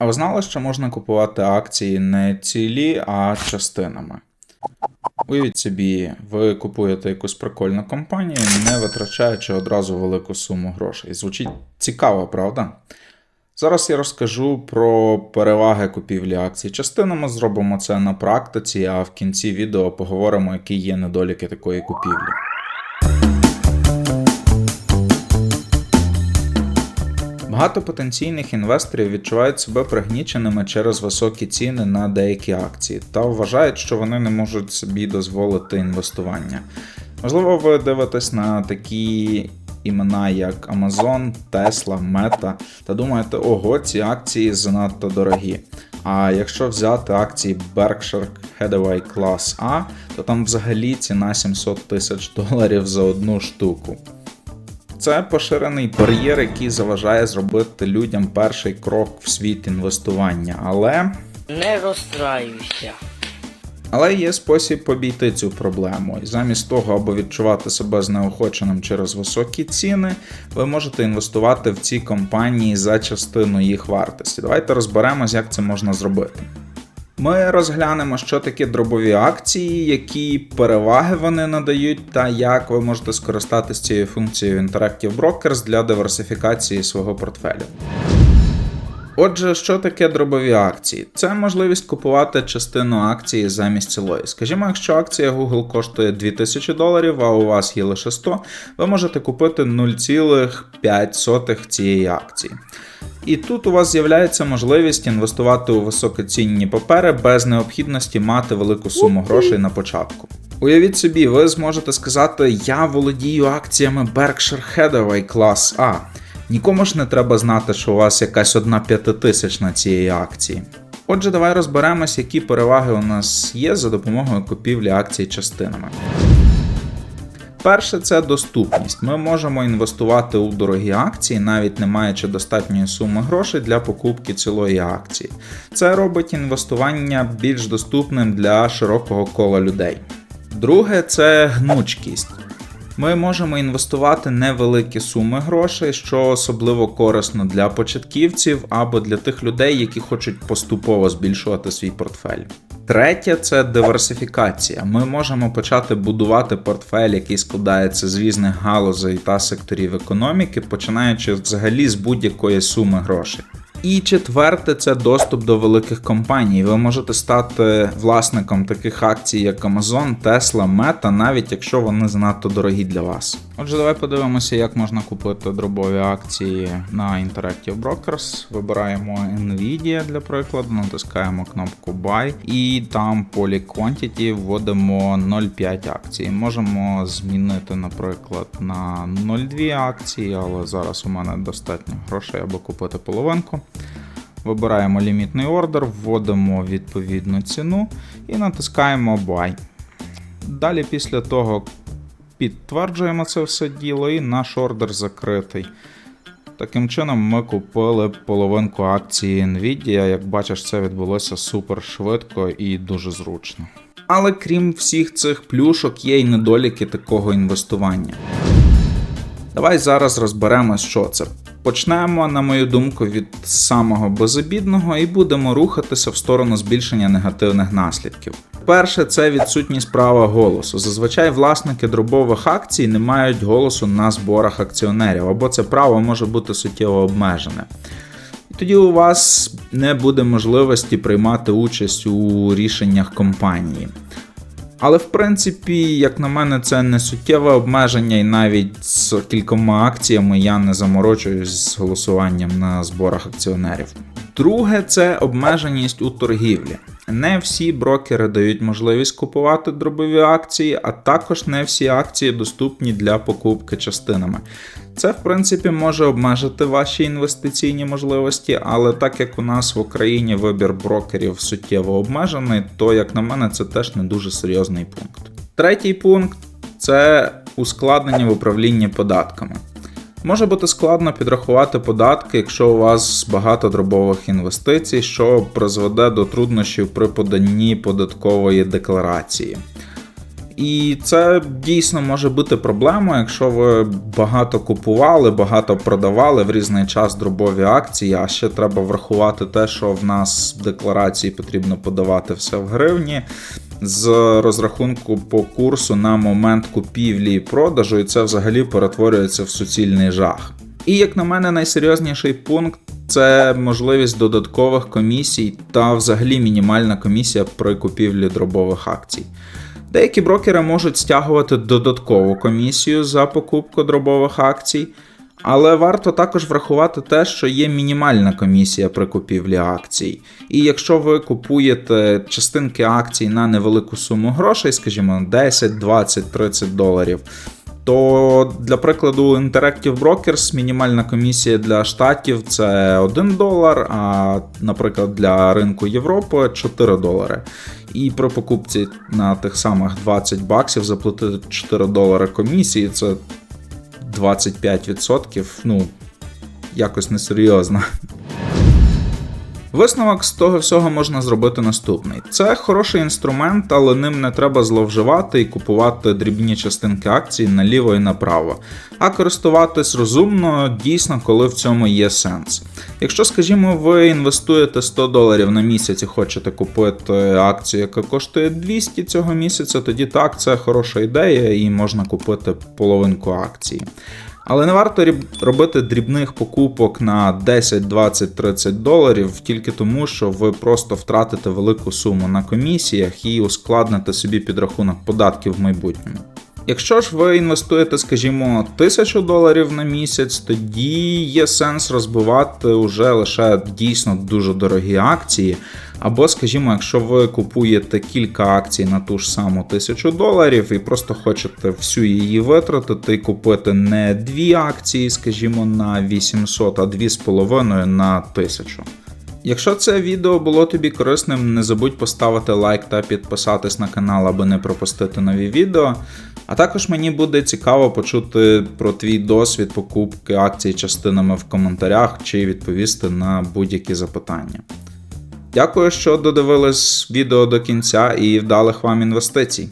А ви знали, що можна купувати акції не цілі, а частинами? Уявіть собі, ви купуєте якусь прикольну компанію, не витрачаючи одразу велику суму грошей. Звучить цікаво, правда? Зараз я розкажу про переваги купівлі акцій частинами. Зробимо це на практиці, а в кінці відео поговоримо, які є недоліки такої купівлі. Багато потенційних інвесторів відчувають себе пригніченими через високі ціни на деякі акції та вважають, що вони не можуть собі дозволити інвестування. Можливо, ви дивитесь на такі імена, як Amazon, Tesla, Meta, та думаєте, ого, ці акції занадто дорогі. А якщо взяти акції Berkshire Hathaway Class A, то там взагалі ціна 700 тисяч доларів за одну штуку. Це поширений бар'єр, який заважає зробити людям перший крок в світ інвестування. Але Не розстраюйся. але є спосіб обійти цю проблему. І замість того, аби відчувати себе знеохоченим через високі ціни, ви можете інвестувати в ці компанії за частину їх вартості. Давайте розберемось, як це можна зробити. Ми розглянемо, що таке дробові акції, які переваги вони надають, та як ви можете скористатися цією функцією Interactive Brokers для диверсифікації свого портфелю. Отже, що таке дробові акції? Це можливість купувати частину акції замість цілої. Скажімо, якщо акція Google коштує 2000 доларів, а у вас є лише 100, ви можете купити 0,5 цієї акції. І тут у вас з'являється можливість інвестувати у високоцінні папери без необхідності мати велику суму грошей на початку. Уявіть собі, ви зможете сказати: Я володію акціями Berkshire Hathaway клас А. Нікому ж не треба знати, що у вас якась одна п'ятитисячна цієї акції. Отже, давай розберемось, які переваги у нас є за допомогою купівлі акцій частинами. Перше, це доступність. Ми можемо інвестувати у дорогі акції, навіть не маючи достатньої суми грошей для покупки цілої акції. Це робить інвестування більш доступним для широкого кола людей. Друге, це гнучкість. Ми можемо інвестувати невеликі суми грошей, що особливо корисно для початківців або для тих людей, які хочуть поступово збільшувати свій портфель. Третє це диверсифікація. Ми можемо почати будувати портфель, який складається з різних галузей та секторів економіки, починаючи взагалі з будь-якої суми грошей. І четверте це доступ до великих компаній. Ви можете стати власником таких акцій, як Amazon, Tesla, Meta, навіть якщо вони занадто дорогі для вас. Отже, давай подивимося, як можна купити дробові акції на Interactive Brokers. Вибираємо Nvidia для прикладу, натискаємо кнопку Buy і там полі Quantity вводимо 0,5 акцій. Можемо змінити, наприклад, на 0,2 акції, але зараз у мене достатньо грошей, аби купити половинку. Вибираємо лімітний ордер, вводимо відповідну ціну і натискаємо Buy. Далі після того підтверджуємо це все діло і наш ордер закритий. Таким чином, ми купили половинку акції Nvidia. Як бачиш, це відбулося супер швидко і дуже зручно. Але крім всіх цих плюшок, є й недоліки такого інвестування. Давай зараз розберемось, що це. Почнемо, на мою думку, від самого безобідного і будемо рухатися в сторону збільшення негативних наслідків. Перше, це відсутність права голосу. Зазвичай власники дробових акцій не мають голосу на зборах акціонерів, або це право може бути суттєво обмежене. Тоді у вас не буде можливості приймати участь у рішеннях компанії. Але в принципі, як на мене, це не суттєве обмеження, і навіть з кількома акціями я не заморочуюсь з голосуванням на зборах акціонерів. Друге, це обмеженість у торгівлі. Не всі брокери дають можливість купувати дробові акції, а також не всі акції доступні для покупки частинами. Це, в принципі, може обмежити ваші інвестиційні можливості, але так як у нас в Україні вибір брокерів суттєво обмежений, то, як на мене, це теж не дуже серйозний пункт. Третій пункт це ускладнення в управлінні податками. Може бути складно підрахувати податки, якщо у вас багато дробових інвестицій, що призведе до труднощів при поданні податкової декларації. І це дійсно може бути проблемою, якщо ви багато купували, багато продавали в різний час дробові акції, а ще треба врахувати те, що в нас в декларації потрібно подавати все в гривні з розрахунку по курсу на момент купівлі і продажу, і це взагалі перетворюється в суцільний жах. І як на мене, найсерйозніший пункт це можливість додаткових комісій та взагалі мінімальна комісія при купівлі дробових акцій. Деякі брокери можуть стягувати додаткову комісію за покупку дробових акцій, але варто також врахувати те, що є мінімальна комісія при купівлі акцій. І якщо ви купуєте частинки акцій на невелику суму грошей, скажімо, 10, 20, 30 доларів, то для прикладу Interactive Brokers мінімальна комісія для штатів це 1 долар, а, наприклад, для ринку Європи 4 долари. І при покупці на тих самих 20 баксів заплатити 4 долари комісії, це 25%, ну, якось несерйозно. Висновок з того всього можна зробити наступний: це хороший інструмент, але ним не треба зловживати і купувати дрібні частинки акцій наліво і направо, а користуватись розумно дійсно, коли в цьому є сенс. Якщо, скажімо, ви інвестуєте 100 доларів на місяць і хочете купити акцію, яка коштує 200 цього місяця, тоді так, це хороша ідея і можна купити половинку акції. Але не варто робити дрібних покупок на 10, 20, 30 доларів тільки тому, що ви просто втратите велику суму на комісіях і ускладните собі підрахунок податків в майбутньому. Якщо ж ви інвестуєте, скажімо, 1000 доларів на місяць, тоді є сенс розбивати уже лише дійсно дуже дорогі акції. Або, скажімо, якщо ви купуєте кілька акцій на ту ж саму 1000 доларів і просто хочете всю її витратити і купити не дві акції, скажімо, на 800, а 2,5 на 1000. Якщо це відео було тобі корисним, не забудь поставити лайк та підписатись на канал, аби не пропустити нові відео. А також мені буде цікаво почути про твій досвід покупки акцій частинами в коментарях чи відповісти на будь-які запитання. Дякую, що додивились відео до кінця і вдалих вам інвестицій.